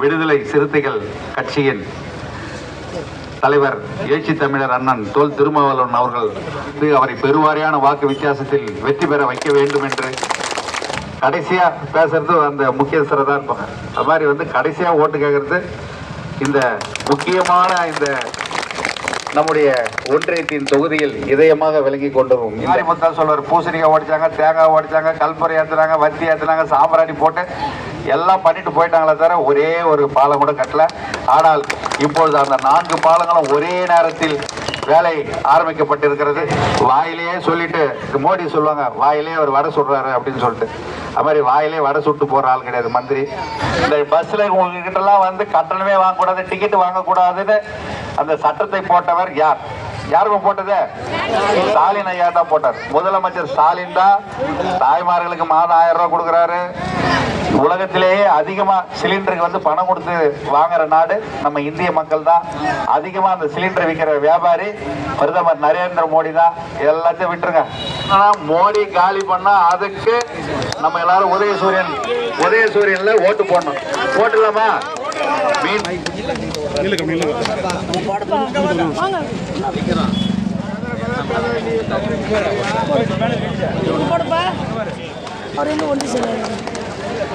விடுதலை சிறுத்தைகள் கட்சியின் தலைவர் எழுச்சி தமிழர் அண்ணன் தோல் திருமாவளவன் அவர்கள் இது அவரை பெருவாரியான வாக்கு வித்தியாசத்தில் வெற்றி பெற வைக்க வேண்டும் என்று கடைசியா பேசுறது அந்த முக்கியஸ்தரை தான் இருப்பாங்க. அது மாதிரி வந்து கடைசியா ஓட்டு கேட்கறது இந்த முக்கியமான இந்த நம்முடைய ஒன்றியத்தின் தொகுதியில் இதயமாக விளங்கி கொண்டிருக்கும். மாறி முத்தா சொல்வார்? பூசணிக்காய் ஓடிச்சாங்க தேங்காய் ஓடிச்சாங்க கல்பரை ஏற்றுனாங்க வத்தி ஏற்றுனாங்க சாம்பிராணி போட்டு எல்லாம் பண்ணிட்டு போயிட்டாங்களே தவிர ஒரே ஒரு பாலம் கூட கட்டல. ஆனால் இப்பொழுது அந்த நான்கு பாலங்களும் ஒரே நேரத்தில் வேலை ஆரம்பிக்கப்பட்டிருக்கிறது. வாயிலேயே சொல்லிட்டு மோடி சொல்லுவாங்க வாயிலே அவர் வடை சுடுறாரு அப்படின்னு சொல்லிட்டு. அது மாதிரி வாயிலே வடை சுட்டு போற ஆள் கிடையாது மந்திரி. இந்த பஸ்ல உங்ககிட்ட எல்லாம் வந்து கட்டணமே வாங்கக்கூடாது டிக்கெட் வாங்கக்கூடாதுன்னு அந்த சட்டத்தை போட்டவர் யார்? யாருக்கும் போட்டது? ஸ்டாலின் ஐயா தான் போட்டார். முதலமைச்சர் ஸ்டாலின் தான் தாய்மார்களுக்கு மாதம் ஆயிரம் ரூபாய் கொடுக்குறாரு. உலகத்திலேயே அதிகமாக சிலிண்டருக்கு வந்து பணம் கொடுத்து வாங்குற நாடு நம்ம இந்திய மக்கள் தான் அதிகமாக அந்த சிலிண்டர் விற்கிற வியாபாரி பிரதமர் நரேந்திர மோடி தான் எல்லாத்தையும் விட்டுருங்க. ஆனால் மோடி காலி பண்ணால் அதுக்கு நம்ம எல்லாரும் உதயசூரியன் உதயசூரியன்ல ஓட்டு போடணும். போட்டுலாமா மீன்.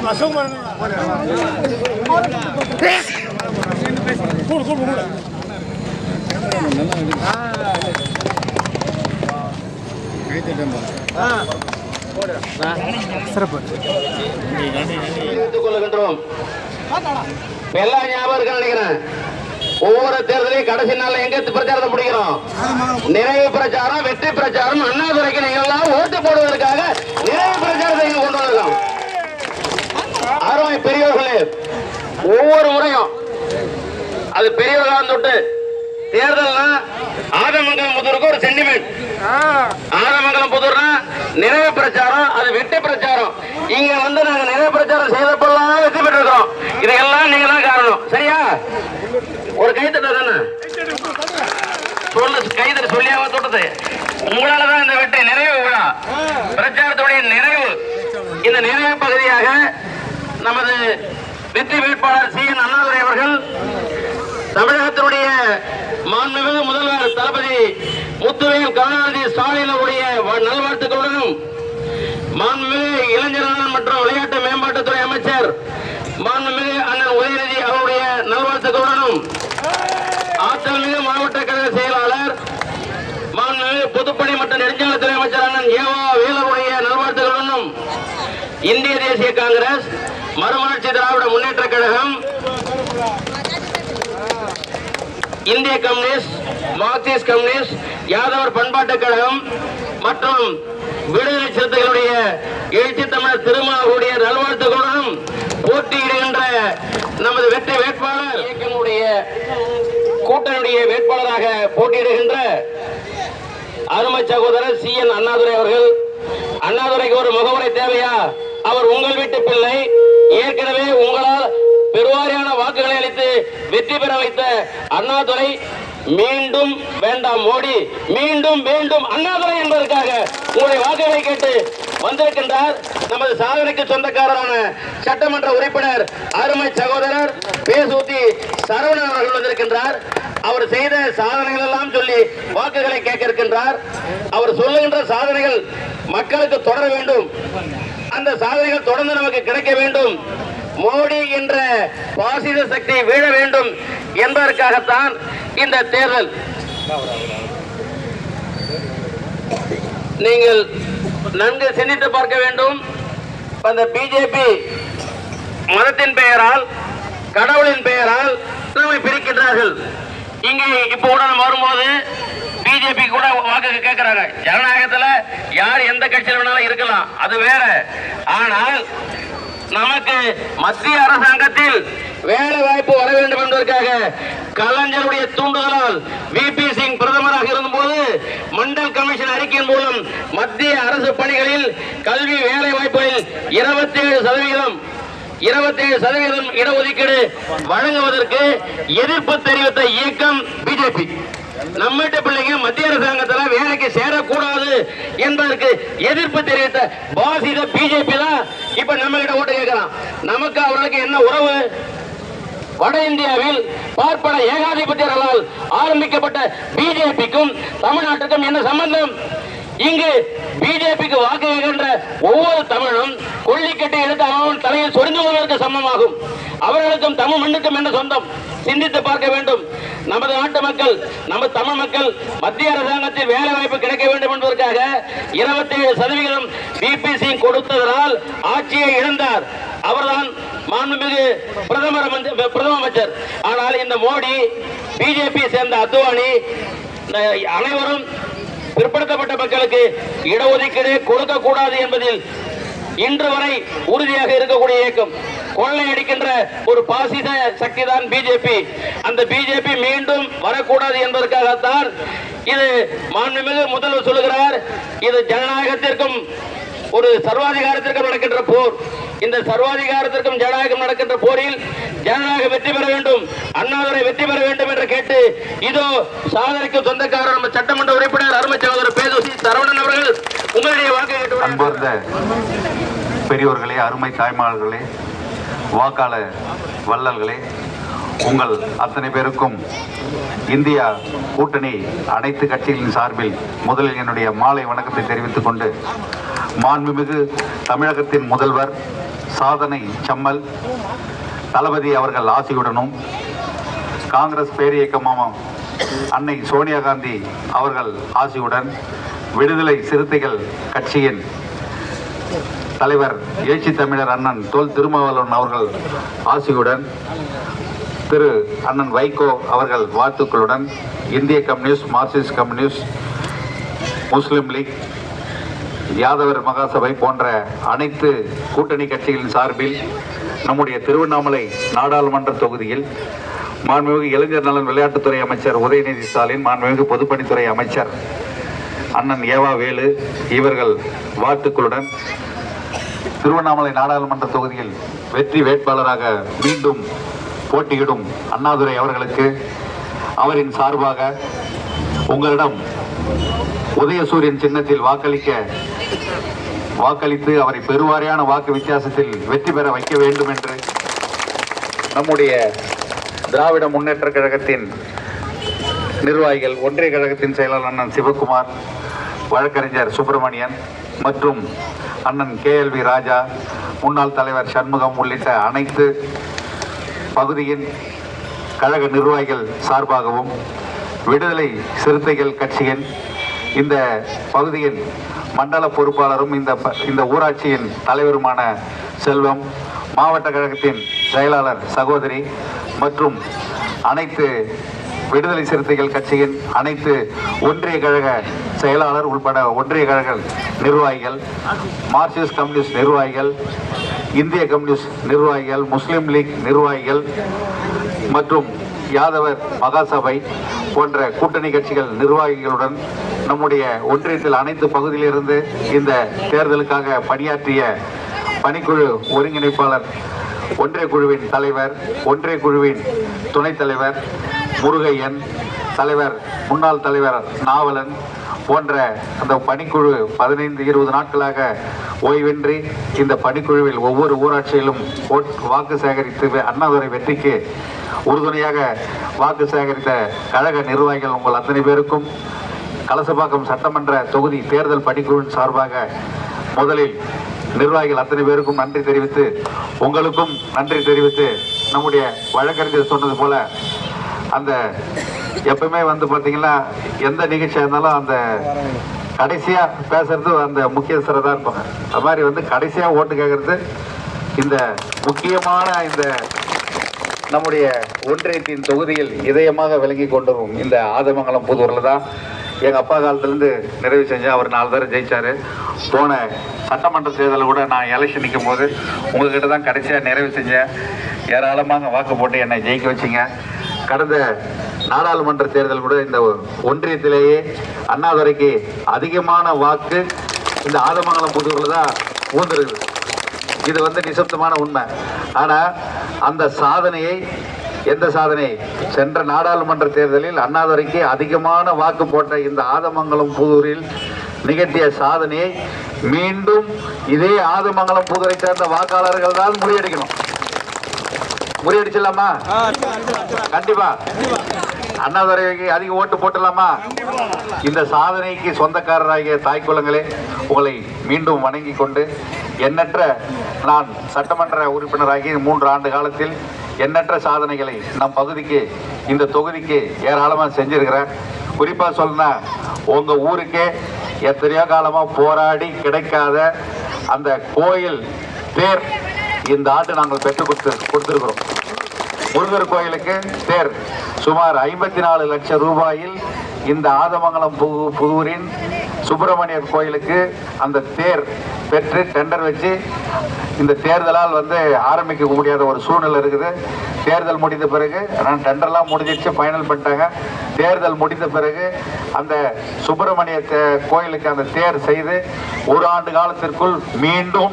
போடுப்பா அவர் வந்து ஒன்று கொள்கின்றோம் இப்ப எல்லாம் ஞாபகம் இருக்குன்னு நினைக்கிறேன் ஒவ்வொரு தேர்தலையும் கடைசி நாள்ல எங்க பிரச்சாரத்தை முடிக்கிறோம் நிறைவு பிரச்சாரம் வெற்றி பிரச்சாரம் அண்ணாதுரைக்கு நீங்க எல்லாம் ஓட்டு போடுவதற்காக நிறைவு பிரச்சாரத்தை இங்க கொண்டு வந்திருக்கோம். அருமை பெரியவர்களே ஒவ்வொரு முறையும் அது பெரியவர்களாக தொட்டு தேர்தல்னா ஆதமங்கலம் புதூருக்கு ஒரு சென்டிமெண்ட் ஆதமங்கலம் புதூர்னா நிறைவு பிரச்சாரம் அது வெற்றி பிரச்சாரம். இங்க வந்து நாங்க நிறைவு பிரச்சாரம் செய்தப்பெல்லாம் வெற்றி பெற்றிருக்கிறோம். இதுக்கெல்லாம் நீங்க தான் காரணம் சரியா ஒரு கைத்தட்ட தானே சொல்லு கைதட்டு சொல்லியாம தொட்டது உங்களால தான் இந்த வெற்றி நிறைவு விழா பிரச்சாரத்துடைய நிறைவு இந்த நிறைவு பகுதியாக நமது வெற்றி வேட்பாளர் சி என் அண்ணாதுரை அவர்கள் தமிழகத்தினுடைய மாண்புமிகு முதல்வர் தளபதி முத்துவேல் கருணாநிதி ஸ்டாலின் அவருடைய நல்வாழ்த்துக்களுடனும் மாண்புமிகு இளைஞர் மற்றும் விளையாட்டு மேம்பாட்டுத்துறை அமைச்சர் மாண்புமிகு அண்ணன் உதயநிதி அவருடைய நல்வாழ்த்துக்களுடனும் ஆற்றல்மிகு மாவட்ட கழக செயலாளர் மாண்புமிகு பொதுப்பணி மற்றும் நெடுஞ்சாலைத்துறை அமைச்சர் அண்ணன் ஏவா வேலருடைய நல்வாழ்த்துக்களுடனும் இந்திய தேசிய காங்கிரஸ் மறுமலர்ச்சி திராவிட முன்னேற்ற கழகம் இந்திய கம்யூனிஸ்ட் மார்க்சிஸ்ட் கம்யூனிஸ்ட் யாதவர் பண்பாட்டுக் கழகம் மற்றும் விடுதலை சிறுத்தைகளுடைய எழுச்சி தமிழர் திருமாவுடைய நல்வாழ்த்துகளுடன் போட்டியிடுகின்ற நமது வெற்றி வேட்பாளர் இயக்கமுடைய கூட்டணியுடைய வேட்பாளராக போட்டியிடுகின்ற அருமை சகோதரர் சி என் அண்ணாதுரை அவர்கள். அண்ணாதுரைக்கு ஒரு முகவரை தேவையா? அவர் உங்கள் வீட்டு பிள்ளை. ஏற்கனவே உங்களால் பெருவாரியான வாக்குகளை அளித்து வெற்றி பெற வைத்த அண்ணாதுரை மீண்டும் வேண்டாம் மோடி. மீண்டும் மீண்டும் அண்ணாதுரை என்பதற்காக உங்களுடைய வாக்குகளை கேட்டு வந்திருக்கின்றார் நமது சாதனைக்கு சொந்தக்காரரான சட்டமன்ற உறுப்பினர் அருமை சகோதரர் பேசூத்தி சரவணன் அவர்கள் வந்திருக்கின்றார். அவர் செய்த சாதனைகள் எல்லாம் சொல்லி வாக்குகளை கேட்க இருக்கின்றார். அவர் சொல்லுகின்ற சாதனைகள் மக்களுக்கு தொடர வேண்டும். அந்த சாதனைகள் தொடர்ந்து நமக்கு கிடைக்க வேண்டும். மோடி என்ற பாசித சக்தி வீழ வேண்டும் என்பதற்காகத்தான் இந்த தேர்தல். நீங்கள் நன்கு சிந்தித்து பார்க்க வேண்டும். அந்த பிஜேபி மதத்தின் பெயரால் கடவுளின் பெயரால் நம்மை பிரிக்கின்றார்கள். இங்கே இப்போ உடன் வரும்போது பிஜேபி கூட வாக்கு கேட்கிறாங்க ஜனநாயகத்துல யார் எந்த கட்சியில் வேணாலும் இருக்கலாம். அது வேற. ஆனால் நமக்கு மத்திய அரசாங்கத்தில் வேலை வாய்ப்பு வர வேண்டும் என்பதற்காக கலைஞருடைய தூண்டுதலால் விபி சிங் பிரதமராக இருந்தபோது மண்டல் கமிஷன் அறிக்கையின் மூலம் மத்திய அரசு பணிகளில் கல்வி வேலை வாய்ப்புகளில் இருபத்தி ஏழு சதவீதம் இருபத்தேழு சதவீதம் இடஒதுக்கீடு வழங்குவதற்கு எதிர்ப்பு தெரிவித்த இயக்கம் பிஜேபி நம்ம பிள்ளைங்க மத்திய அரசாங்கத்துல வேலைக்கு சேரக்கூடாது என்பதற்கு எதிர்ப்பு தெரிவித்த பாசித பிஜேபி தான் இப்ப நம்ம கிட்ட ஓட்டு கேட்கிறான். நமக்கு அவர்களுக்கு என்ன உறவு? வட இந்தியாவில் பார்ப்பன ஏகாதிபத்தியர்களால் ஆரம்பிக்கப்பட்ட பிஜேபிக்கும் தமிழ்நாட்டுக்கும் என்ன சம்பந்தம்? இங்கு பிஜேபிக்கு வாக்கு கேட்கின்ற ஒவ்வொரு தமிழும் கொல்லிக்கட்டை எடுத்து அவன் தலையில் சொரிந்து கொள்வதற்கு சமமாகும். அவர்களுக்கும் தமிழ் மண்ணுக்கும் என்ன சொந்தம் சிந்தித்து பார்க்க வேண்டும். நமது நாட்டு மக்கள் நமது தமிழ் மக்கள் மத்திய அரசாங்கத்தில் வேலை வாய்ப்பு கிடைக்க வேண்டும் என்பதற்காக இருபத்தி ஏழு சதவிகிதம் பிபிசி கொடுத்ததனால் ஆட்சியை இழந்தார். அவர்தான் மாண்புமிகு பிரதமர் பிரதம அமைச்சர். ஆனால் இந்த மோடி பிஜேபி சேர்ந்த அத்வானி அனைவரும் பிற்படுத்தப்பட்ட மக்களுக்கு இடஒதுக்கீடு கொடுக்க கூடாது என்பதில் இன்று வரை உறுதியாக இருக்கக்கூடிய இயக்கம். கொள்ளையடிக்கின்ற ஒரு பாசிச சக்தி தான் பிஜேபி அந்த பிஜேபி மீண்டும் வரக்கூடாது என்பதற்காகத்தான் இது மாண்புமிகு முதல்வர் சொல்லுகிறார். இது ஜனநாயகத்திற்கும் ஒரு சர்வாதிகாரத்திற்கும் நடக்கின்ற போர். இந்த சர்வாதிகாரத்திற்கும் ஜனநாயகம் நடக்கின்ற போரில் ஜனநாயகம் வெற்றி பெற வேண்டும் அண்ணாதுரை வெற்றி பெற வேண்டும் என்று கேட்டு இதோ சாதனைக்கு சொந்தக்காரர் நம்ம சட்டமன்ற உறுப்பினர் அருமை சகோதரர் பேதோசி சரவணன் அவர்கள் உங்களுடைய வாக்கு கேட்டு பெரியோர்களே அருமை தாய்மார்களே வாக்காளர் வள்ளல்களே உங்கள் அத்தனை பேருக்கும் இந்தியா கூட்டணி அனைத்து கட்சிகளின் சார்பில் முதலில் என்னுடைய மாலை வணக்கத்தை தெரிவித்துக் கொண்டு மாண்புமிகு தமிழகத்தின் முதல்வர் சாதனை செம்மல் தளபதி அவர்கள் ஆசியுடனும் காங்கிரஸ் பேரியக்கமாம் அன்னை சோனியா காந்தி அவர்கள் ஆசியுடன் விடுதலை சிறுத்தைகள் கட்சியின் தலைவர் எழுச்சி தமிழர் அண்ணன் தோல் திருமாவளவன் அவர்கள் ஆசியுடன் திரு அண்ணன் வைகோ அவர்கள் வாழ்த்துக்களுடன் இந்திய communist marxist communist Muslim League Yadavar Mahasabha போன்ற அனைத்து கூட்டணி கட்சிகளின் சார்பில் நம்முடைய திருவண்ணாமலை நாடாளுமன்ற தொகுதியில் மாண்புமிகு இளைஞர் நலன் விளையாட்டுத்துறை அமைச்சர் உதயநிதி ஸ்டாலின் மாண்புமிகு பொதுப்பணித்துறை அமைச்சர் அண்ணன் ஏவா வேலு இவர்கள் வாழ்த்துக்களுடன் திருவண்ணாமலை நாடாளுமன்ற தொகுதியில் வெற்றி வேட்பாளராக மீண்டும் போட்டியிடும் அண்ணாதுரை அவர்களுக்கு அவரின் சார்பாக உங்களிடம் உதயசூரியன் சின்னத்தில் வாக்களிக்க வாக்களித்து அவரை பெருவாரியான வாக்கு வித்தியாசத்தில் வெற்றி பெற வைக்க வேண்டும் என்று நம்முடைய திராவிட முன்னேற்ற கழகத்தின் நிர்வாகிகள் ஒன்றிய கழகத்தின் செயலாளர் அண்ணன் சிவகுமார் வழக்கறிஞர் சுப்பிரமணியன் மற்றும் அண்ணன் கேஎல்வி ராஜா முன்னாள் தலைவர் சண்முகம் உள்ளிட்ட அனைத்து பகுதியின் கழக நிர்வாகிகள் சார்பாகவும் விடுதலை சிறுத்தைகள் கட்சியின் இந்த பகுதியின் மண்டல பொறுப்பாளரும் இந்த ப- இந்த ஊராட்சியின் தலைவருமான செல்வம் மாவட்ட கழகத்தின் செயலாளர் சகோதரி மற்றும் அனைத்து விடுதலை சிறுத்தைகள் கட்சியின் அனைத்து ஒன்றிய கழக செயலாளர் உள்பட ஒன்றிய கழக நிர்வாகிகள் மார்க்சிஸ்ட் கம்யூனிஸ்ட் நிர்வாகிகள் இந்திய கம்யூனிஸ்ட் நிர்வாகிகள் முஸ்லீம் லீக் நிர்வாகிகள் மற்றும் யாதவர் மகாசபை போன்ற கூட்டணி கட்சிகள் நிர்வாகிகளுடன் நம்முடைய ஒன்றியத்தில் அனைத்து பகுதியிலிருந்து இந்த தேர்தலுக்காக பணியாற்றிய பணிக்குழு ஒருங்கிணைப்பாளர் ஒன்றிய குழுவின் தலைவர் ஒன்றிய குழுவின் துணைத் தலைவர் முருகையன் தலைவர் முன்னாள் தலைவர் நாவலன் போன்ற அந்த பணிக்குழு பதினைந்து இருபது நாட்களாக ஓய்வின்றி இந்த பணிக்குழுவில் ஒவ்வொரு ஊராட்சியிலும் வாக்கு சேகரித்து அண்ணாதுரை வெற்றிக்கு உறுதுணையாக வாக்கு சேகரித்த கழக நிர்வாகிகள் உங்கள் அத்தனை பேருக்கும் கலசபாக்கம் சட்டமன்ற தொகுதி தேர்தல் பணிக்குழுவின் சார்பாக முதலில் நிர்வாகிகள் அத்தனை பேருக்கும் நன்றி தெரிவித்து உங்களுக்கும் நன்றி தெரிவித்து நம்முடைய வழக்கறிஞர் சொன்னது போல அந்த எப்பவுமே வந்து பார்த்தீங்கன்னா எந்த நிகழ்ச்சியாக இருந்தாலும் அந்த கடைசியாக பேசுறது அந்த முக்கியஸ்தரை தான் இருப்பாங்க. அது மாதிரி வந்து கடைசியாக ஓட்டு கேட்கறது இந்த முக்கியமான இந்த நம்முடைய ஒன்றியத்தின் தொகுதியில் இதயமாக விளங்கி கொண்டிருக்கும் இந்த ஆதமங்கலம் புதூரில் தான் எங்கள் அப்பா காலத்துலேருந்து நிறைவு செஞ்சேன் அவர் நாலு தடவை ஜெயிச்சார். போன சட்டமன்ற தேர்தலில் கூட நான் எலெக்ஷன் நிற்கும் போது உங்ககிட்ட தான் கடைசியாக நிறைவு செஞ்சேன். ஏராளமாக வாக்கு போட்டு என்னை ஜெயிக்க வச்சிங்க. கடந்த நாடாளுமன்ற தேர்தல் கூட இந்த ஒன்றியத்திலேயே அண்ணாதுரைக்கு அதிகமான வாக்கு இந்த ஆதமங்கலம் புதூரில் தான் ஊந்துருக்குது இது வந்து நிசப்தமான உண்மை. ஆனால் அந்த சாதனையை எந்த சாதனை சென்ற நாடாளுமன்ற தேர்தலில் அண்ணாதுரைக்கு அதிகமான வாக்கு போட்ட இந்த ஆதமங்கலம் புதூரில் நிகழ்த்திய சாதனையை மீண்டும் இதே ஆதமங்கலம் புதூரை சேர்ந்த வாக்காளர்கள் தான் முறியடிக்கணும். முறியடிச்சிடலாமா? கண்டிப்பா. அண்ணாதுரைக்கு அதிக ஓட்டு போட்டுடலாமா? இந்த சாதனைக்கு சொந்தக்காரராகிய தாய் குலங்களே உங்களை மீண்டும் வணங்கி கொண்டு எண்ணற்ற நான் சட்டமன்ற உறுப்பினராகி மூன்று ஆண்டு காலத்தில் எண்ணற்ற சாதனைகளை நம் பகுதிக்கு இந்த தொகுதிக்கு ஏராளமாக செஞ்சிருக்கிறேன். குறிப்பாக சொல்லணும்னா உங்க ஊருக்கே எத்தனையோ காலமா போராடி கிடைக்காத அந்த கோயில் தேர் இந்த ஆண்டு நாங்கள் பெற்றுக் கொடுத்து கொடுத்திருக்கிறோம். முருகர் கோயிலுக்கு தேர். சுமார் ஐம்பத்தி நாலு லட்சம் ரூபாயில் இந்த ஆதமங்கலம் புது புதூரின் சுப்பிரமணியர் கோயிலுக்கு அந்த தேர் பெற்று டெண்டர் வச்சு இந்த தேர்தலால் வந்து ஆரம்பிக்க முடியாத ஒரு சூழ்நிலை இருக்குது. தேர்தல் முடிந்த பிறகு ஆனால் டெண்டர்லாம் முடிஞ்சிச்சு ஃபைனல் பண்ணிட்டாங்க. தேர்தல் முடிந்த பிறகு அந்த சுப்பிரமணிய தே- கோயிலுக்கு அந்த தேர் செய்து ஒரு ஆண்டு காலத்திற்குள் மீண்டும்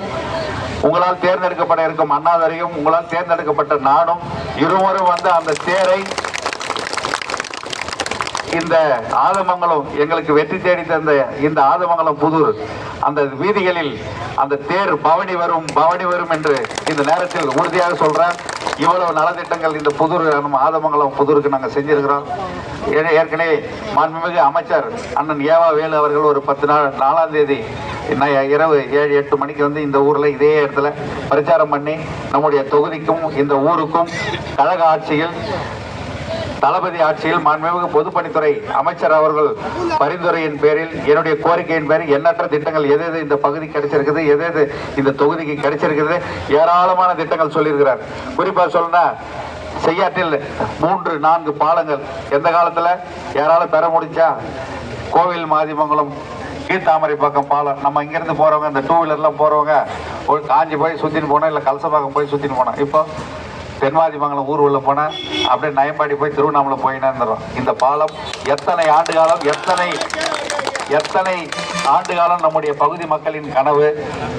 உங்களால் தேர்ந்தெடுக்கப்பட இருக்கும் அண்ணாதரையும் உங்களால் தேர்ந்தெடுக்கப்பட்ட நானும் இருவரும் வந்து அந்த தேரை இந்த ஆதமங்கலம் எங்களுக்கு வெற்றி தேடி தந்த இந்த ஆதமங்கலம் புதூர் அந்த வீதிகளில் அந்த தேர் பவனி வரும் பவனி வரும் என்று இந்த நேரத்தில் உறுதியாக சொல்றேன். இவ்வளவு நலத்திட்டங்கள் இந்த புதூர் நம்ம ஆதமங்கலம் புதூருக்கு நாங்கள் செஞ்சிருக்கிறோம். ஏற்கனவே மாண்புமிகு அமைச்சர் அண்ணன் ஏவா வேலு அவர்கள் ஒரு பத்து நாள் நாலாம் தேதி இரவு ஏழு எட்டு மணிக்கு வந்து இந்த ஊரில் இதே இடத்துல பிரச்சாரம் பண்ணி நம்முடைய தொகுதிக்கும் இந்த ஊருக்கும் கழக ஆட்சியில் தளபதி ஆட்சியில் மாண்புமிகு பொதுப்பணித்துறை அமைச்சர் அவர்கள் பரிந்துரையின் பேரில் என்னுடைய கோரிக்கையின் பேரில் எண்ணற்ற திட்டங்கள் எது எது இந்த பகுதி கிடைச்சிருக்குது எது எது இந்த தொகுதிக்கு கிடைச்சிருக்குது ஏராளமான திட்டங்கள் சொல்லியிருக்கிறார். குறிப்பாக சொல்லணும்னா செய்யாற்றில் மூன்று நான்கு பாலங்கள். எந்த காலத்தில்? யாராலும் பெற முடிச்சா கோவில் மாதிமங்கலம் கீழ்த்தாமரை பக்கம் பாலம். நம்ம இங்கிருந்து போறவங்க இந்த டூ வீலர்லாம் போறவங்க ஒரு காஞ்சி போய் சுத்தின்னு போனோம் இல்லை கலசபாக்கம் போய் சுத்தின்னு போனோம். இப்போ தென்வாதிமங்கலம் ஊர் உள்ள போனா அப்படியே நயம்பாடி போய் திருவண்ணாமலை போயின்னு இந்த பாலம் எத்தனை ஆண்டு காலம் எத்தனை எத்தனை ஆண்டு காலம் நம்முடைய பகுதி மக்களின் கனவு?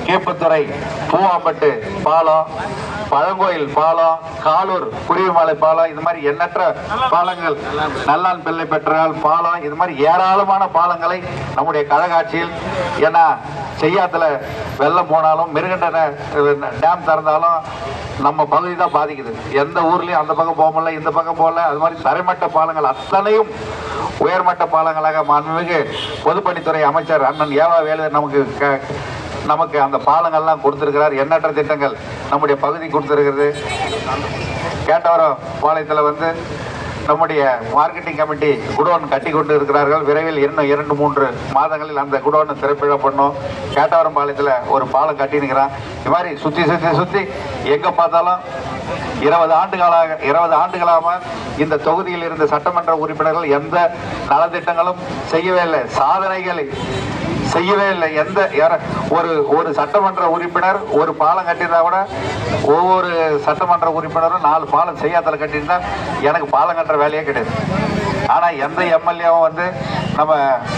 கீப்புத்துறை பூவாம்பட்டு பாலம் பழங்கோயில் பாலம் காலூர் குருவிமலை பாலம் இது மாதிரி எண்ணற்ற பாலங்கள். நல்லான் பிள்ளை பெற்றால் பாலம் இது மாதிரி ஏராளமான பாலங்களை நம்முடைய கழகாட்சியில் ஏன்னா செய்யாத்துல வெள்ளம் போனாலும் மிருகண்டன டேம் திறந்தாலும் நம்ம பகுதி தான் பாதிக்குது. எந்த ஊர்லயும் அந்த பக்கம் போக முடியல இந்த பக்கம் போகல. அது மாதிரி தரைமட்ட பாலங்கள் அத்தனையும் உயர்மட்ட பாலங்களாக மாண்புமிகு பொதுப்பணித்துறை அமைச்சர் அண்ணன் ஏவா வேலு நமக்கு க- நமக்கு அந்த பாலங்கள்லாம் கொடுத்துருக்கிறார். எண்ணற்ற திட்டங்கள் நம்முடைய பகுதி கொடுத்துருக்கிறது. கேட்டவரம் பாளையத்தில் வந்து நம்முடைய மார்க்கெட்டிங் கமிட்டி குடோன் கட்டி கொண்டு இருக்கிறார்கள் விரைவில் இன்னும் இரண்டு மூன்று மாதங்களில் அந்த குடோனை திறப்பிழ பண்ணோம். கேட்டவரம் பாளையத்தில் ஒரு பாலம் கட்டினுக்கிறான் இது மாதிரி சுற்றி சுற்றி சுற்றி எங்கே பார்த்தாலும் இருபது ஆண்டுகளாக இருபது ஆண்டுகளாக இந்த தொகுதியில் இருந்த சட்டமன்ற உறுப்பினர்கள் எந்த நலத்திட்டங்களும் செய்யவே இல்லை. சாதனைகளை செய்யவே இல்லை. எந்த யார- ஒரு ஒரு சட்டமன்ற உறுப்பினர் ஒரு பாலம் கட்டியிருந்தா கூட ஒவ்வொரு சட்டமன்ற உறுப்பினரும் நாலு பாலம் செய்யாதல கட்டியிருந்தா எனக்கு பாலம் கட்டுற வேலையே கிடையாது. ஆனால் எந்த எம்எல்ஏவும் வந்து நம்ம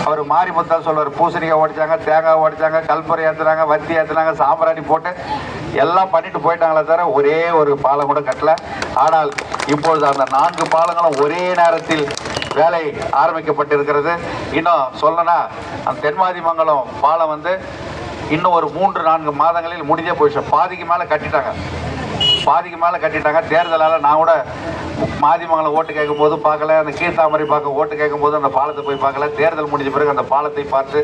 அவர் மாறி மாரிமுத்தா சொல்வார் பூசணிக்காய் உடைச்சாங்க தேங்காய் ஓடிச்சாங்க கல்புரை ஏற்றுனாங்க வத்தி ஏற்றுனாங்க சாம்பிராணி போட்டு எல்லாம் பண்ணிட்டு போயிட்டாங்களே தவிர ஒரே ஒரு பாலம் கூட கட்டல. ஆனால் இப்பொழுது அந்த நான்கு பாலங்களும் ஒரே நேரத்தில் வேலை ஆரம்பிக்கப்பட்டிருக்கிறது. இன்னும் சொல்லனா அந்த தென்மாதிமங்கலம் பாலம் வந்து இன்னும் ஒரு மூன்று நான்கு மாதங்களில் முடிஞ்சே போயிடுச்சு பாதிக்கு மேலே கட்டிட்டாங்க. பாதிக்கு மேலே கட்டிட்டாங்க. தேர்தலால் நான் கூட மாதிமங்கலம் ஓட்டு கேட்கும் போது பார்க்கல அந்த கீழ்த்தாமரை பார்க்க ஓட்டு கேட்கும் போது அந்த பாலத்தை போய் பார்க்கல. தேர்தல் முடிஞ்ச பிறகு அந்த பாலத்தை பார்த்து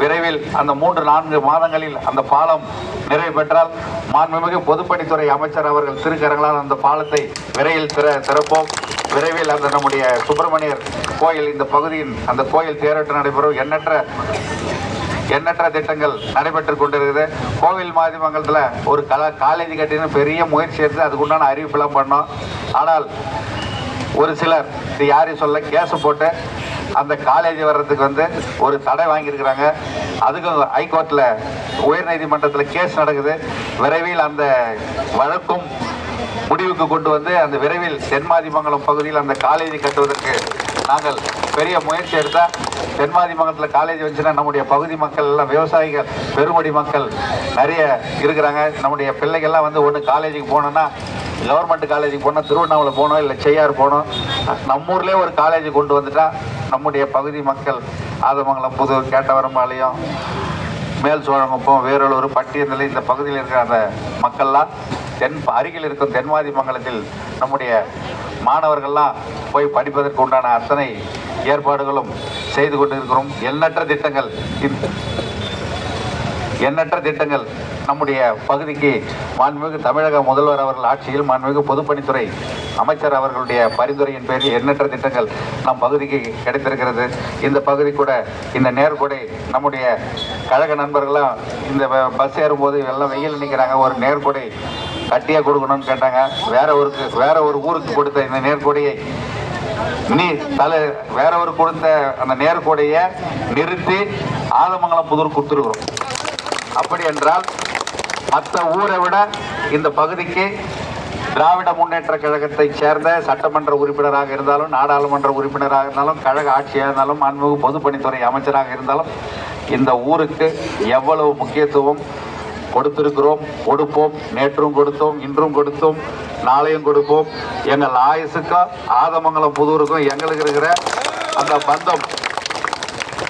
விரைவில் அந்த மூன்று நான்கு மாதங்களில் அந்த பாலம் நிறைவு பெற்றால் மாண்புமிகு பொதுப்பணித்துறை அமைச்சர் அவர்கள் திருக்கரங்களால் அந்த பாலத்தை விரைவில் திற திறப்போம். விரைவில் அந்த நம்முடைய சுப்பிரமணியர் கோயில் இந்த பகுதியின் அந்த கோயில் தேரோட்டம் நடைபெறும். எண்ணற்ற எண்ணற்ற திட்டங்கள் நடைபெற்றுக் கொண்டிருக்குது. கோவில் மாதிமங்கலத்தில் ஒரு கல காலேஜ் கட்டின பெரிய முயற்சி எடுத்து அதுக்குண்டான அறிவிப்பெல்லாம் பண்ணோம். ஆனால் ஒரு சிலர் இது யாரையும் சொல்ல கேஸு போட்டு அந்த காலேஜ் வர்றதுக்கு வந்து ஒரு தடை வாங்கியிருக்கிறாங்க. அதுக்கும் ஹைகோர்ட்டில் உயர்நீதிமன்றத்தில் கேஸ் நடக்குது. விரைவில் அந்த வழக்கும் முடிவுக்கு கொண்டு வந்து அந்த விரைவில் தென்மாதிமங்கலம் பகுதியில் அந்த காலேஜ் கட்டுவதற்கு நாங்கள் பெரிய முயற்சி எடுத்தால் தென்மாதிமங்கலத்தில் காலேஜ் வந்துச்சுன்னா நம்முடைய பகுதி மக்கள் எல்லாம் விவசாயிகள் பெருமடி மக்கள் நிறைய இருக்கிறாங்க. நம்முடைய பிள்ளைகள்லாம் வந்து ஒன்று காலேஜுக்கு போனோன்னா கவர்மெண்ட் காலேஜுக்கு போனால் திருவண்ணாமலை போகணும் இல்லை செய்யார் போகணும். நம்ம ஊர்லேயே ஒரு காலேஜ் கொண்டு வந்துட்டால் நம்முடைய பகுதி மக்கள் ஆதமங்கலம் புதூர் கேட்டவரம்பாளையம் மேல் சோழங்குப்பம் வேரலூர் பட்டியல் இந்த பகுதியில் இருக்கிற அந்த மக்கள்லாம் தென் அருகில் இருக்கும் தென்வாதி மங்கலத்தில் நம்முடைய மாணவர்கள்லாம் போய் படிப்பதற்கு உண்டான அத்தனை ஏற்பாடுகளும் செய்து கொண்டிருக்கிறோம். எண்ணற்ற திட்டங்கள். எண்ணற்ற திட்டங்கள் நம்முடைய பகுதிக்கு மாண்புமிகு தமிழக முதல்வர் அவர்கள் ஆட்சியில் மாண்புமிகு பொதுப்பணித்துறை அமைச்சர் அவர்களுடைய பரிந்துரையின் பேரில் எண்ணற்ற திட்டங்கள் நம் பகுதிக்கு கிடைத்திருக்கிறது. இந்த பகுதி கூட இந்த நேர்கொடை நம்முடைய கழக நண்பர்கள்லாம் இந்த பஸ் ஏறும்போது எல்லாம் வெயில் நிற்கிறாங்க ஒரு நேர்கொடை கட்டியாக கொடுக்கணும்னு கேட்டாங்க. வேற ஊருக்கு வேற ஒரு ஊருக்கு கொடுத்த இந்த நேர்கொடையை நீ தலை வேற ஒரு கொடுத்த அந்த நேர்கொடையை நிறுத்தி ஆலமங்கலம் புதூர் கொடுத்துருக்குறோம். அப்படி என்றால் மற்ற ஊரை விட இந்த பகுதிக்கு திராவிட முன்னேற்ற கழகத்தை சேர்ந்த சட்டமன்ற உறுப்பினராக இருந்தாலும் நாடாளுமன்ற உறுப்பினராக இருந்தாலும் கழக ஆட்சியாக இருந்தாலும் அன்பு பொதுப்பணித்துறை அமைச்சராக இருந்தாலும் இந்த ஊருக்கு எவ்வளவு முக்கியத்துவம் கொடுத்திருக்கிறோம் கொடுப்போம் நேற்றும் கொடுத்தோம் இன்றும் கொடுத்தோம் நாளையும் கொடுப்போம். எங்கள் ஆயுசுக்கும் ஆதமங்கலம் புதூருக்கும் எங்களுக்கு இருக்கிற அந்த பந்தம்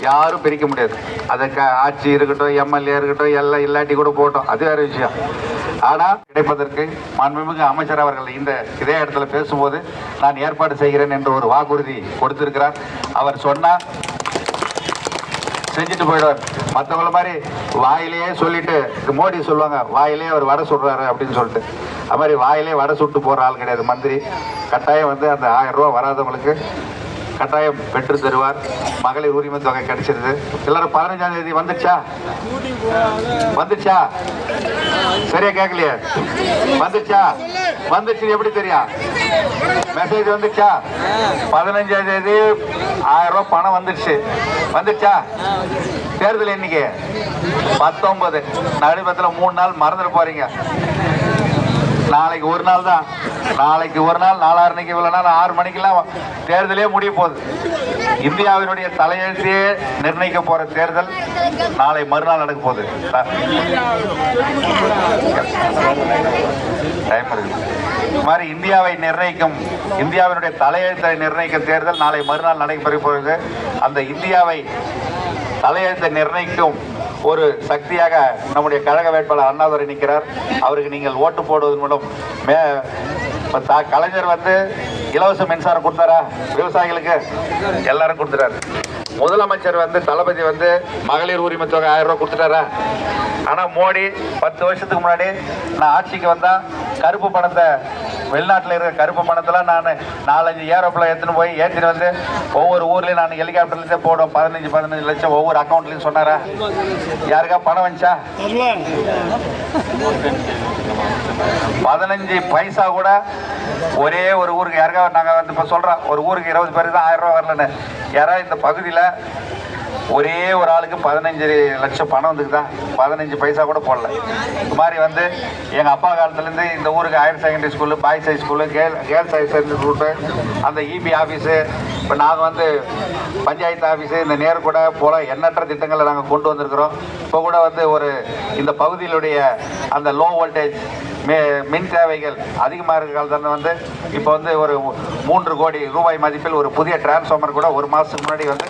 யாரும் பிரிக்க முடியாது. அதுக்கு ஆட்சி இருக்கட்டும் எம்எல்ஏ இருக்கட்டும் எல்லாம் இல்லாட்டி கூட போட்டோம் அது வேற விஷயம். ஆனால் கிடைப்பதற்கு மாண்புமிகு அமைச்சர் அவர்கள் இந்த இதே இடத்துல பேசும்போது நான் ஏற்பாடு செய்கிறேன் என்று ஒரு வாக்குறுதி கொடுத்திருக்கிறார். அவர் சொன்னால் செஞ்சுட்டு போயிடுவார். மற்றவங்கள மாதிரி வாயிலேயே சொல்லிட்டு மோடி சொல்லுவாங்க வாயிலே அவர் வடை சுடுறாரு அப்படின்னு சொல்லிட்டு. அது மாதிரி வாயிலே வடை சுட்டு போகிற ஆள் கிடையாது மந்திரி. கட்டாயம் வந்து அந்த ஆயிரம் ரூபா வராதவங்களுக்கு கட்டாயம் பெற்று தருவார். மகளிர் உரிமை தொகை கிடைச்சிருது. எல்லாரும் பதினஞ்சாம் தேதி வந்துச்சா வந்துச்சா சரியா கேட்கலையே? வந்துச்சா வந்துச்சு எப்படி தெரியும் மெசேஜ் வந்துச்சா பதினஞ்சாம் தேதி ஆயிரம் ரூபாய் பணம் வந்துடுச்சு. வந்துச்சா தேர்தல் இன்னைக்கு. பத்தொன்பது. நடுமத்தில் மூணு நாள் மறந்துட்டு போறீங்க. நாளைக்கு ஒரு நாள் தான். நாளைக்கு ஒரு நாள் நாலாயிரனைக்கு இவ்வளோ நாள் ஆறு மணிக்கெல்லாம் தேர்தலே முடிய போகுது. இந்தியாவினுடைய தலையெழுத்தையே நிர்ணயிக்க போற தேர்தல் நாளை மறுநாள் நடக்க போகுது. டைம் இருக்கு. இது மாதிரி இந்தியாவை நிர்ணயிக்கும் இந்தியாவினுடைய தலையெழுத்தை நிர்ணயிக்கும் தேர்தல் நாளை மறுநாள் நடைபெற போகிறது அந்த இந்தியாவை தலையெழுத்தை நிர்ணயிக்கும் ஒரு சக்தியாக நம்முடைய கழக வேட்பாளர் அண்ணாதுரை நிற்கிறார். அவருக்கு நீங்கள் ஓட்டு போடுவதன் மூலம் மே கலைஞர் வந்து இலவச மின்சாரம் கொடுத்தாரா? விவசாயிகளுக்கு? எல்லாரும் கொடுத்துறாரு முதலமைச்சர் வந்து தளபதி வந்து மகளிர் உரிமை தொகை ஆயிரம் ரூபாய் கொடுத்துட்டாரா? ஆனால் மோடி பத்து வருஷத்துக்கு முன்னாடி நான் ஆட்சிக்கு வந்தால் கருப்பு பணத்தை வெளிநாட்டில் இருக்கிற கருப்பு பணத்தெல்லாம் நான் நாலஞ்சு ஏரோப்ளேன் எடுத்துன்னு போய் ஏற்றின்னு வந்து ஒவ்வொரு ஊர்லேயும் நான் ஹெலிகாப்டர்லேருந்தே போடும் பதினஞ்சு பதினஞ்சு லட்சம் ஒவ்வொரு அக்கௌண்ட்லையும் சொன்னாரா? யாருக்கா பணம் வந்துச்சா? பதினஞ்சு பைசா கூட ஒரே ஒரு ஊருக்கு யாருக்கா நாங்கள் வந்து இப்போ சொல்கிறோம் ஒரு ஊருக்கு இருபது பேருக்கு தான் ஆயிரம் ரூபா வரலன்னு. யாராவது இந்த பகுதியில் ஒரே ஒரு ஆளுக்கு பதினஞ்சு லட்சம் பணம் வந்துக்குதா? பதினஞ்சு பைசா கூட போடல. இது மாதிரி வந்து எங்கள் அப்பா காலத்துலேருந்து இந்த ஊருக்கு higher secondary school boys high school girl girls higher secondary school அந்த இபி ஆஃபீஸு இப்போ நாங்கள் வந்து பஞ்சாயத்து ஆஃபீஸு இந்த நேர்கூட போல எண்ணற்ற திட்டங்களை நாங்கள் கொண்டு வந்திருக்கிறோம். இப்போ கூட வந்து ஒரு இந்த பகுதியிலுடைய அந்த லோ வோல்டேஜ் மே மின் தேவைகள் அதிகமாக இருக்கிற காலத்தில் வந்து இப்போ வந்து ஒரு மூன்று கோடி ரூபாய் மதிப்பில் ஒரு புதிய டிரான்ஸ்ஃபார்மர் கூட ஒரு மாதத்துக்கு முன்னாடி வந்து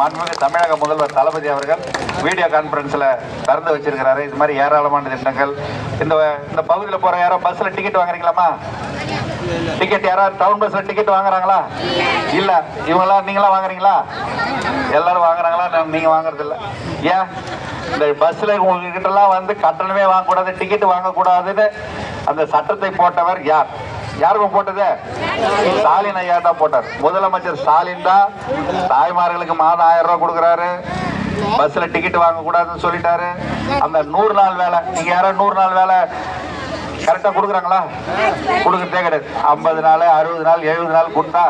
மாண்புமிகு தமிழக முதல்வர் தளபதி அவர்கள் வீடியோ கான்ஃபரன்ஸில் திறந்து வச்சிருக்கிறாரு. இது மாதிரி ஏராளமான திட்டங்கள். இந்த இந்த பகுதியில் போகிற யாரோ பஸ்ஸில் டிக்கெட் வாங்குறீங்களாமா டிக்கெட் யாராவது டவுன் பஸ்ஸில் டிக்கெட் வாங்குறாங்களா? இல்லை. இவங்களாம் நீங்களாம் வாங்குறீங்களா? எல்லாரும் வாங்குறாங்களா? நீங்கள் வாங்குறது இல்லை ஏன்? இந்த பஸ்ஸில் உங்ககிட்டலாம் வந்து கட்டணமே வாங்கக்கூடாது டிக்கெட் வாங்கக்கூடாதுன்னு அந்த சட்டத்தை போட்டவர் யார்? யாருக்கும் போட்டது? ஸ்டாலின் ஐயா தான் போட்டார். முதலமைச்சர் ஸ்டாலின் தான் தாய்மார்களுக்கு மாதம் ஆயிரம் ரூபாய் கொடுக்குறாரு. பஸ்ல டிக்கெட் வாங்க கூடாதுன்னு சொல்லிட்டாரு. அந்த நூறு நாள் வேலை நீங்க யாரோ நூறு நாள் வேலை கரெக்டாக கொடுக்குறாங்களா? கொடுக்குறதே கிடையாது. ஐம்பது நாள் அறுபது நாள் எழுபது நாள் கொடுத்தா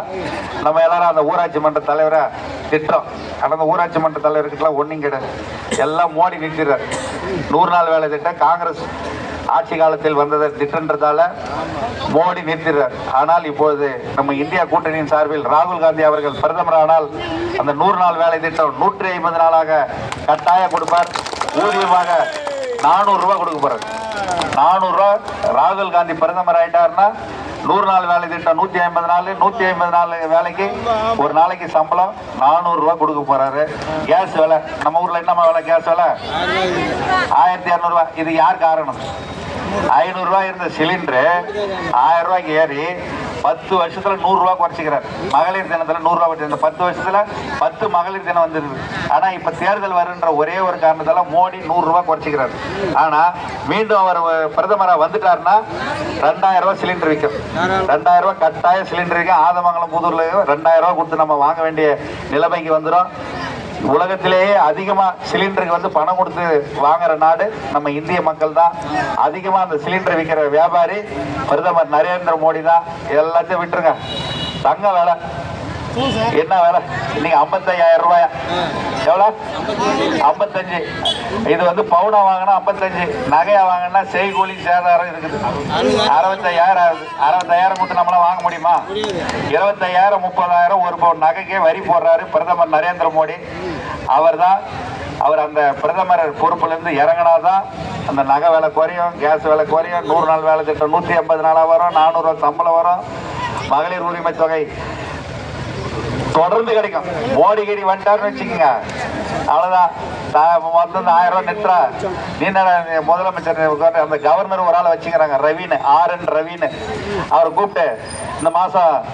நம்ம எல்லாரும் அந்த ஊராட்சி மன்ற தலைவரை திட்டம் ஆனால் அந்த ஊராட்சி மன்ற தலைவர்கிட்டலாம் ஒன்றும் கிடையாது. எல்லாம் மோடி நிறுத்திடுறார். நூறு நாள் வேலை திட்டம் காங்கிரஸ் ஆட்சி காலத்தில் வந்ததை திட்டன்றதால மோடி நிறுத்தினார் ஆனால் இப்போது நம்ம இந்தியா கூட்டணியின் சார்பில் ராகுல் காந்தி அவர்கள் பிரதமர் ஆனால் அந்த நூறு நாள் வேலை திட்டம் நூற்றி ஐம்பது நாளாக கட்டாய கொடுப்பார். ஊதியமாக நானூறு ரூபாய் கொடுக்க போறாரு. நானூறு ரூபாய் ராகுல் காந்தி பிரதமர் ஆயிட்டாருன்னா நூறு நாள் வேலை திட்டம் நூத்தி ஐம்பது நாள் நூத்தி ஐம்பது நாள் வேலைக்கு ஒரு நாளைக்கு சம்பளம் நானூறு கொடுக்க போறாரு. கேஸ் விலை நம்ம ஊர்ல என்னம்மா விலை கேஸ் விலை? ஆயிரத்தி இரநூறுவா இது யார் காரணம்? ஐநூறுரூவா இருந்த சிலிண்டரு ஆயிரம் ரூபாய்க்கு ஏறி பத்து வருஷத்துல நூறு குறைச்சிக்கிறார். மகளிர் தினத்துல நூறு ரூபாய் இந்த பத்து வருஷத்துல பத்து மகளிர் தினம் வந்துருக்கு ஆனா இப்ப தேர்தல் வருன்ற ஒரே ஒரு காரணத்தால மோடி நூறு ரூபாய் குறைச்சிக்கிறார். ஆனா மீண்டும் அவர் பிரதமரா வந்துட்டாருன்னா ரெண்டாயிரம் ரூபாய் சிலிண்டர் விற்கும் ரெண்டாயிரம் ரூபாய் கட்டாயம் சிலிண்டர் விற்கும் ஆதமங்கலம் புதூர்ல ரெண்டாயிரம் ரூபாய் கொடுத்து நம்ம வாங்க வேண்டிய நிலைமைக்கு வந்துடும் உலகத்திலேயே அதிகமாக சிலிண்டருக்கு வந்து பணம் கொடுத்து வாங்குற நாடு நம்ம இந்திய மக்கள் தான் அதிகமாக அந்த சிலிண்டர் விற்கிற வியாபாரி பிரதமர் நரேந்திர மோடி தான் எல்லாத்தையும் விட்டுருங்க. தங்க வேலை. என்ன வேலை? இன்னைக்கு ஐம்பத்தையாயிரம் ரூபாயா? எவ்வளோ? ஐம்பத்தஞ்சு. இது வந்து பவுனா வாங்கினா ஐம்பத்தஞ்சு. நகையா வாங்கினா செய்கூலி சேதாரம் இருக்குது. அறுபத்தையாயிரம் ஆகுது. அறுபத்தாயிரம் கொடுத்து நம்மளால வாங்க முடியுமா? இருபத்தையாயிரம் முப்பதாயிரம் ஒரு பவுன் நகைக்கே வரி போடுறாரு பிரதமர் நரேந்திர மோடி. அவர்தான் அவர் அந்த பிரதமர் பொறுப்புல இருந்து இறங்கினாதான் அந்த நகை விலை குறையும் கேஸ் விலை குறையும் நூறு நாள் வேலை திட்டம் நூற்றி ஐம்பது நாளாக வரும் நானூறுரூவா சம்பளம் வரும். மகளிர் உரிமை தொகை தொடர்ந்து கிடைக்கும். மோடி கடி வந்துட்டாருன்னு வச்சுக்கோங்க. அவ்வளோதான் வந்து ஆயிரம் ரூபாய் நிற்கிறா நீ என்னடா முதலமைச்சர் அந்த கவர்னர் ஒரு ஆளை வச்சுக்கிறாங்க. ரவினு ஆர் என் ரவினு. அவரை கூப்பிட்டு இந்த மாதம்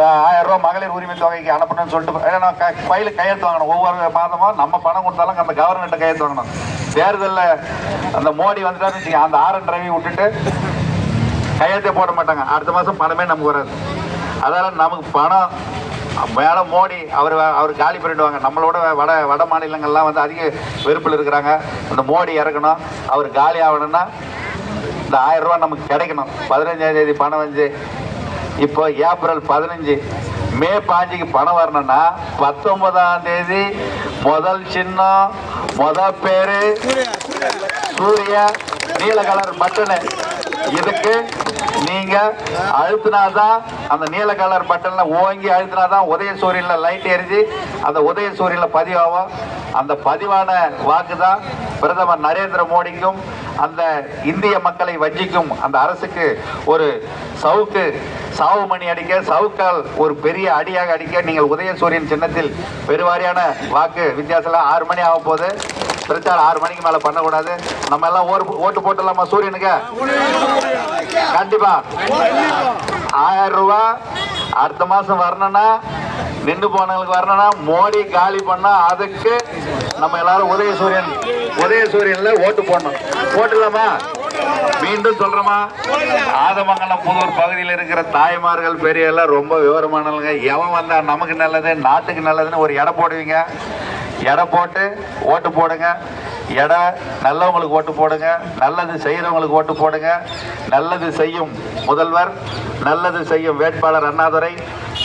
ஆயிரம் ரூபாய் மகளிர் உரிமை தொகைக்கு அனுப்பணும்னு சொல்லிட்டு ஏன்னா நான் க- கையெழுத்து வாங்கணும். ஒவ்வொரு மாதமும் நம்ம பணம் கொடுத்தாலும் அந்த கவர்னர்கிட்ட கையெழுத்து வாங்கணும். தேர்தலில் அந்த மோடி வந்துட்டாருன்னு வச்சுக்கோங்க. அந்த ஆர் என் ரவி விட்டுட்டு கையெழுத்தே போட மாட்டாங்க. அடுத்த மாதம் பணமே நமக்கு வராது. அதனால் நமக்கு பணம் மேடம் மோடி அவர் அவர் காலி பண்ணிடுவாங்க. நம்மளோட வட வட மாநிலங்கள்லாம் வந்து அதிக வெறுப்பில் இருக்கிறாங்க. அந்த மோடி இறக்கணும் அவர் காலி ஆகணும்னா இந்த ஆயிரம் நமக்கு கிடைக்கணும். பதினஞ்சாம் தேதி பணம் வந்து இப்போ ஏப்ரல் பதினஞ்சு மே பாஞ்சுக்கு பணம் வரணும்னா பத்தொன்பதாம் தேதி முதல் சின்னம் முதல் பேரு சூர்யா நீல கலர் பட்டனு இதுக்கு நீங்க அழுத்தினாதான் அந்த நீல கலர் பட்டன்ல ஓங்கி அழுத்தினாதான் உதய சூரியன்ல லைட் எரிஞ்சு அந்த உதய சூரியன்ல பதிவாகும். அந்த பதிவான வாக்கு தான் பிரதமர் நரேந்திர மோடிக்கும் அந்த இந்திய மக்களை வஞ்சிக்கும் அந்த அரசுக்கு ஒரு சவுக்கு சாவு மணி அடிக்க சவுக்கால் ஒரு பெரிய அடியாக அடிக்க நீங்கள் உதயசூரியன் சின்னத்தில் பெருவாரியான வாக்கு வித்தியாசம் ஆறு மணி ஆக போகுது. பிரச்சாரம் ஆறு மணிக்கு மேல பண்ணக்கூடாது. நம்ம எல்லாம் ஓட்டு ஓட்டு போட்டுடலாமா சூரியனுக்கு? கண்டிப்பா. ஆயிரம் ரூபாய் அடுத்த மாசம் வரணும்னா நின்று போனவங்களுக்கு வரணும்னா மோடி காலி பண்ணா அதுக்கு நம்ம எல்லாரும் உதய சூரியன் உதய சூரியன்ல ஓட்டு போடணும். போட்டுலாமா மீண்டும் சொல்றோமா ஆதமங்கலம் புதூர் பகுதியில் இருக்கிற தாய்மார்கள் பெரிய எல்லாம் ரொம்ப விவரமானவங்க. எவன் வந்தா நமக்கு நல்லது நாட்டுக்கு நல்லதுன்னு ஒரு இடம் போடுவீங்க. எடை போட்டு ஓட்டு போடுங்க. எடை நல்லவங்களுக்கு ஓட்டு போடுங்க. நல்லது செய்கிறவங்களுக்கு ஓட்டு போடுங்க. நல்லது செய்யும் முதல்வர் நல்லது செய்யும் வேட்பாளர் அண்ணாதுரை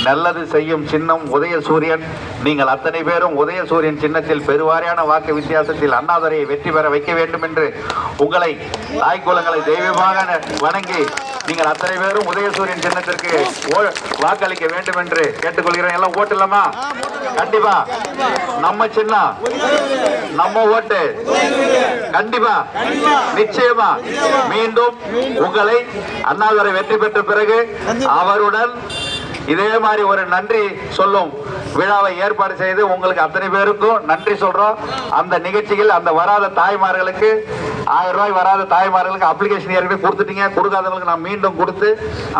நல்லது செய்யும் சின்னம் உதயசூரியன். நீங்கள் அத்தனை பேரும் உதயசூரியன் சின்னத்தில் பெருவாரியான வாக்கு வித்தியாசத்தில் அண்ணாதுரையை வெற்றி பெற வைக்க வேண்டும் என்று உங்களை தாய்க்குலங்களை தெய்வமாக வணங்கி நீங்கள் அத்தனை பேரும் உதயசூரியன் சின்னத்திற்கு ஓ- வாக்களிக்க வேண்டும் என்று கேட்டுக்கொள்கிறேன். எல்லாம் ஓட்டு இல்லாமா கண்டிப்பா. நம்ம சின்னம். நம்ம ஓட்டு. கண்டிப்பா. நிச்சயமா. மீண்டும் உங்களை அண்ணாதுரை வெற்றி பெற்ற பிறகு அவருடன் இதே மாதிரி ஒரு நன்றி சொல்லும். விழாவை ஏற்பாடு செய்து உங்களுக்கு அத்தனை பேருக்கும் நன்றி சொல்றோம். அந்த நிகழ்ச்சியில் அந்த வராத தாய்மார்களுக்கு ஆயிரம் ரூபாய் வராத தாய்மார்களுக்கு அப்ளிகேஷன் ஏற்கனவே கொடுத்துட்டீங்க. கொடுக்காதவங்களுக்கு நான் மீண்டும் கொடுத்து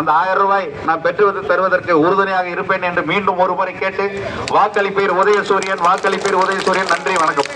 அந்த ஆயிரம் ரூபாய் நான் பெற்று தருவதற்கு உறுதுணையாக இருப்பேன் என்று மீண்டும் ஒரு முறை கேட்டு வாக்களிப்பீர் உதயசூரியன் வாக்களிப்பீர் உதயசூரியன். நன்றி வணக்கம்.